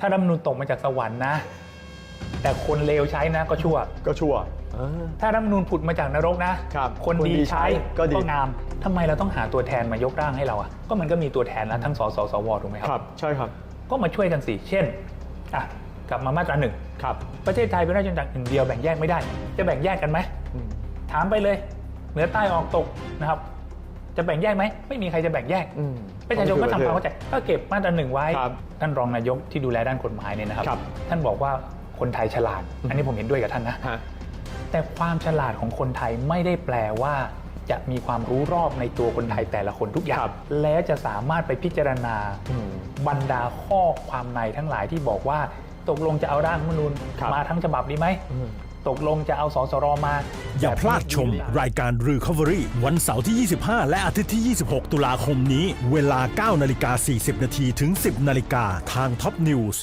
ถ้ารัฐธรรมนูญตกมาจากสวรรค์นะ แต่คนเลวใช้นะก็ชั่ว ก็ชั่ว ถ้ารัฐธรรมนูญผุดมาจากนรกนะครับคนคนดีดีใช้ใช้ก็ดี งามทำไมเราต้องหาตัวแทนมายกร่างให้เราอะก็มันก็มีตัวแทนแล้วทั้งสสสวถูกไหมคครัรับใช่ครับ ก็มาช่วยกันสิเช่นอะกลับมามาตราหนึ่งครับ ประเทศไทยเป็นราชอาณาจักรหนึ่งเดียวแบ่งแยกไม่ได้ จะแบ่งแยกกันไหมอืมถามไปเลย เหนือใต้ออกตกนะครับ จะแบ่งแยกไหมไม่มีใครจะแบ่งแยกอืมประชาชนก็ทำความเข้าใจก็เก็บมาตราหนึ่งไว้ครับท่านรองนายกที่ดูแลด้านกฎหมายเนี่ยนะครับครับ ท่านบอกว่าคนไทยฉลาด อันนี้ผมเห็นด้วยกับท่านนะฮะแต่ความฉลาดของคนไทยไม่ได้แปลว่าจะมีความรู้รอบในตัวคนไทยแต่ละคนทุกอย่าคงรับแล้วจะสามารถไปพิจารณาอืมบรรดาข้อความในทั้งหลายที่บอกว่า ตกลงจะเอาร่างรัฐธรรมนูญครับมาทั้งฉบับดีไหมอืม ตกลงจะเอาสสรมา อย่าพลาดชมแบบนี้รายการ Recovery วันเสาร์ที่ 25 และอาทิตย์ที่ 26 ตุลาคมนี้ เวลา 9 นาฬิกา 40 นาทีถึง 10 นาฬิกาทาง Top News